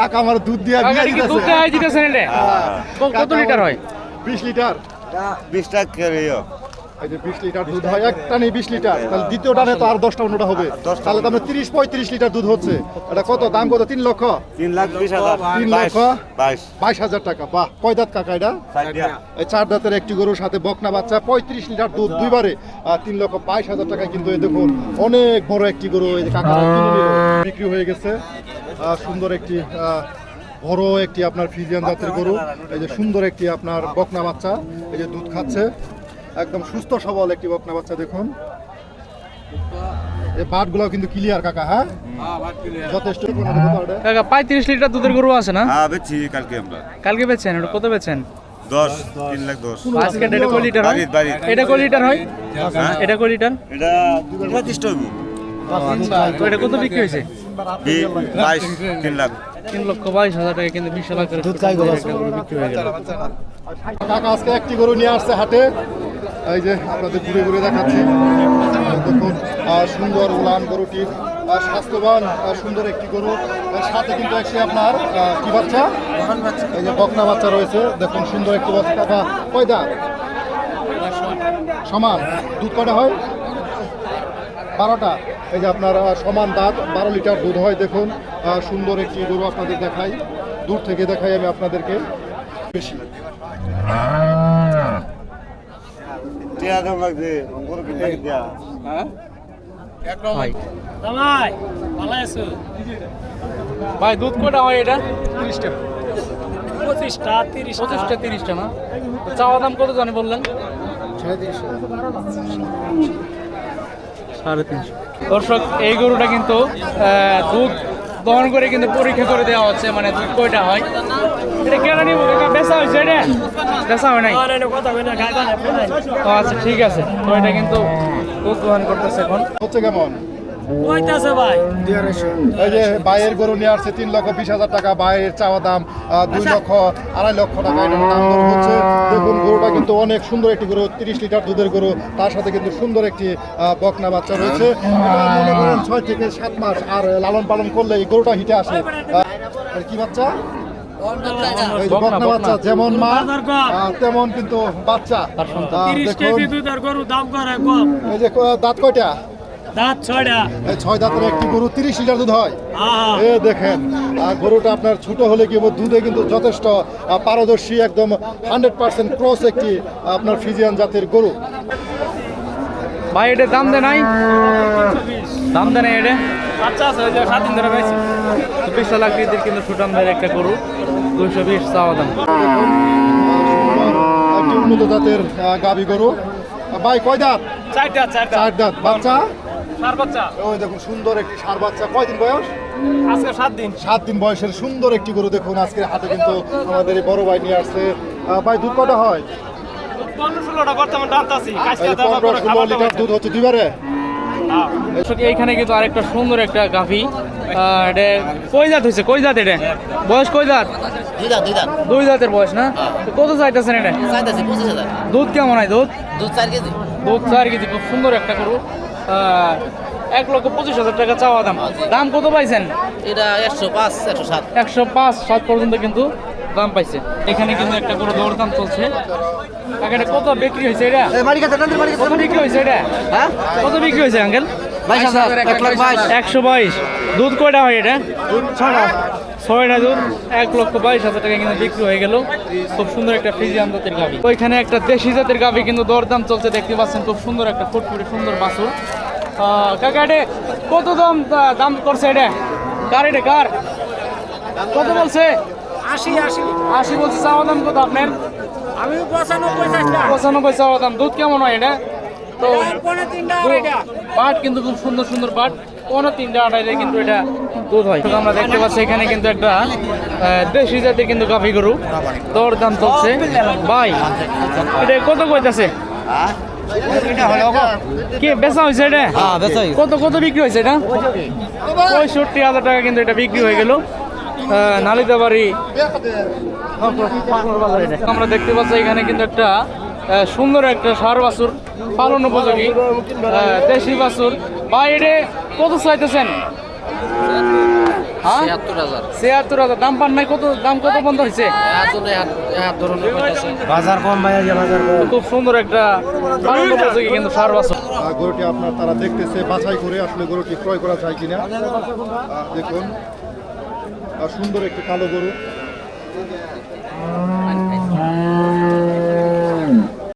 কাকা আমার দুধ দিয়ে কি দুধ দিতেছেন এটা? কত লিটার হয়? বিশ লিটার। বিশ টাকা করে এই যে বিশ লিটার দুধ হয় এক টানে বিশ লিটার। তাহলে দ্বিতীয় তো আর দশটা পনেরোটা হবে। তাহলে তো আপনার তিরিশ পঁয়ত্রিশ লিটার দুধ হচ্ছে। এটা কত? দাম কত? তিন লক্ষ? তিন লাখ বিশ হাজার। তিন লক্ষ? বাইশ। বাইশ টাকা। বাহ কয় দাঁত কাকা এটা? এই চার দাঁতের একটি গরুর সাথে বকনা বাচ্চা পঁয়ত্রিশ লিটার দুধ দুইবারে। তিন লক্ষ বাইশ হাজার টাকায় কিন্তু এই দেখুন অনেক বড় একটি গরু। এই যে কাকা বিক্রি হয়ে গেছে। সুন্দর একটি বড় একটি আপনার ফিজিয়ান জাতের গরু। এই যে সুন্দর একটি আপনার বকনা বাচ্চা এই যে দুধ খাচ্ছে। একদম সুস্থ সবল একটি বকনা বাচ্চা দেখুন। এই বাটগুলো কিন্তু ক্লিয়ার কাকা হ্যাঁ? যথেষ্ট কাকা পঁয়ত্রিশ লিটার দুধের গরু আছে না? হ্যাঁ কালকে আমরা। কালকে বেচছেন এটা কত বেচছেন? দশ তিন লাখ দশ। আজকে এটা কয় লিটার হয়? এটা কয় লিটার হয়? হ্যাঁ? এটা কয় লিটার? এটা পঁচিশটা এটা কত বিক্রি হয়েছে? বাইশ তিন লাখ। তিন লক্ষ বাইশ হাজার টাকা কিন্তু বিশ লাখ একটা গরু বিক্রি হয়ে গেল কাকা আজকে একটি গরু নিয়ে আসছে হাটে। এই যে আপনাদের ঘুরে ঘুরে দেখাচ্ছি। দেখুন সুন্দর উলান গরুটি আহ, স্বাস্থ্যবান সুন্দর একটি গরু। সাথে কিন্তু একটি আপনার আহ, কি বাচ্চা? এই যে বকনা বাচ্চা রয়েছে। দেখুন সুন্দর একটি বাচ্চা। কাকা কয় দাঁত? সমান। দুধ কটা হয়? বারোটা। এই যে আপনার সমান দাঁত বারো লিটার দুধ হয় দেখুন সুন্দর একটি গরু আপনাদের দেখাই। দূর থেকে দেখাই আমি আপনাদেরকে। বেশি। দিয়া ভাই। ভাই দুধ কটা হয় এটা? পঁচিশটা তিরিশটা। পঁচিশটা তিরিশটা না? চাওয়া দাম কত জানি বললেন? সাড়ে তিনশো। দর্শক এই গরুটা কিন্তু আহ, দুধ দহন করে কিন্তু পরীক্ষা করে দেওয়া হচ্ছে মানে দুধ কয়টা হয়? এটা কেন নিব? বেচা হয়েছে এটা? বেচা হয় নাই? আচ্ছা ঠিক আছে। তো এটা কিন্তু দুধ দহন করতেছে এখন। হচ্ছে কেমন? কইতাছে ভাই? এই যে বাইয়ের গরু নিয়ে আসছে তিন লক্ষ বিশ হাজার টাকা বাইয়ের চাওয়া দাম দুই লক্ষ আড়াই লক্ষ টাকা এটার দাম হচ্ছে দেখুন গরুটা কিন্তু অনেক সুন্দর একটি গরু তিরিশ লিটার দুধের গরু। তার সাথে কিন্তু সুন্দর একটি বকনা বাচ্চা রয়েছে। মনে করেন ছয় থেকে সাত মাস আর লালন পালন করলে এই গরুটা হিটে আসে। আর কি বাচ্চা? বাচ্চা যেমন মা তেমন কিন্তু বাচ্চা। এই যে দাঁত কয়টা? দাঁত ছয়টা। ছয় দাঁতের একটি গরু তিরিশ লিটার দুধ হয়। আহা। এ দেখেন আর গরুটা আপনার ছোট হলে কি দুধে কিন্তু যথেষ্ট পারদর্শী একদম হান্ড্রেড পার্সেন্ট ক্রস একটি আপনার ফিজিয়ান জাতের গরু। ভাই এটা দাম দেয় নাই? দাম দেয় নাই এটা? আচ্ছা আছে সাত দিন ধরে পাইছি লাখ কিন্তু একটা গরু দুইশো বিশ চাওয়া দাম। উন্নত জাতের গাবি গরু। ভাই কয় দাঁত? চারটা চারটা। চার দাঁত। বাচ্চা? চার বাচ্চা? ওই দেখুন সুন্দর একটি সার বাচ্চা। কয়দিন বয়স? আজকে সাত দিন। সাত দিন বয়সের সুন্দর একটি গরু দেখুন আজকে হাতে কিন্তু আমাদের এই বড় ভাই নিয়ে আসছে। আহ, ভাই দুধ কটা হয়? পনেরো ষোলোটা বর্তমান দাঁত আছি। এই যে পনেরো ষোলো লিটার দুধ হচ্ছে দুইবারে? এইখানে কিন্তু আরেকটা সুন্দর একটা গাভি। এটা কই জাত হয়েছে? কই জাত এটা? বয়স কই জাত? দুই জাতের বয়স না? তো কত চাইতেছেন এটা? দুধ কেমন হয়? দুধ? দুধ চার কেজি। দুধ চার কেজি খুব সুন্দর একটা গরু। এক লক্ষ পঁচিশ হাজার টাকা চাওয়া দাম। দাম কত পাইছেন? এটা একশো পাঁচ একশো সাত। একশো পাঁচ সাত পর্যন্ত কিন্তু দাম পাইছে। এখানে কিন্তু একটা গরু দরদাম চলছে। কাকা, এটা কত বিক্রি হয়েছে এটা? কত বিক্রি হয়েছে এটা? হ্যাঁ? কত বিক্রি হয়েছে আঙ্কেল? একশো বাইশ। দুধ কয়টা হয় এটা? ছয়টা দুধ এক লক্ষ বাইশ হাজার টাকা কিন্তু বিক্রি হয়ে গেল। খুব সুন্দর একটা ফ্রিজিয়ান জাতের গাভি। ওইখানে একটা দেশি জাতের গাভি কিন্তু দরদাম চলছে দেখতে পাচ্ছেন খুব সুন্দর একটা ফুটফুটে সুন্দর বাছুর। কাকা এটা কত দাম দাম করছে এটা? কার এটা কার? কত বলছে? আশি আশি। আশি বলছে চাওয়া দাম কত আপনার? আমি পঁচানব্বই পঁচানব্বই চাওয়া দাম দুধ কেমন হয় এটা? তো পাট কিন্তু খুব সুন্দর সুন্দর পাট। কোনো তিনটা আড়াইলে কিন্তু এটা দুধ হয়। আমরা দেখতে পাচ্ছি এখানে কিন্তু একটা দেশি জাতের কিন্তু গাভি গরু। দর দাম চলছে। ভাই এটা কত কইতাছে? কি বেচা হয়েছে এটা? হ্যাঁ কত কত বিক্রি হয়েছে এটা? পঁয়ষট্টি হাজার টাকা কিন্তু এটা বিক্রি হয়ে গেল। নালিতাবাড়ি আমরা দেখতে পাচ্ছি এখানে কিন্তু একটা সুন্দর একটা সার বাছুর পালন উপযোগী। দেশি বাছুর। বা এটা কত চাইতেছেন? ছিয়াত্তর হাজার। ছিয়াত্তর হাজার। দাম পান নাই কত দাম কত বন্ধ হয়েছে? বাজার কম ভাই বাজার কম। খুব সুন্দর একটা কিন্তু সার বাছর। গরুটি আপনার তারা দেখতেছে বাছাই করে আসলে গরুটি ক্রয় করা যায় কিনা। দেখুন। সুন্দর একটি কালো গরু।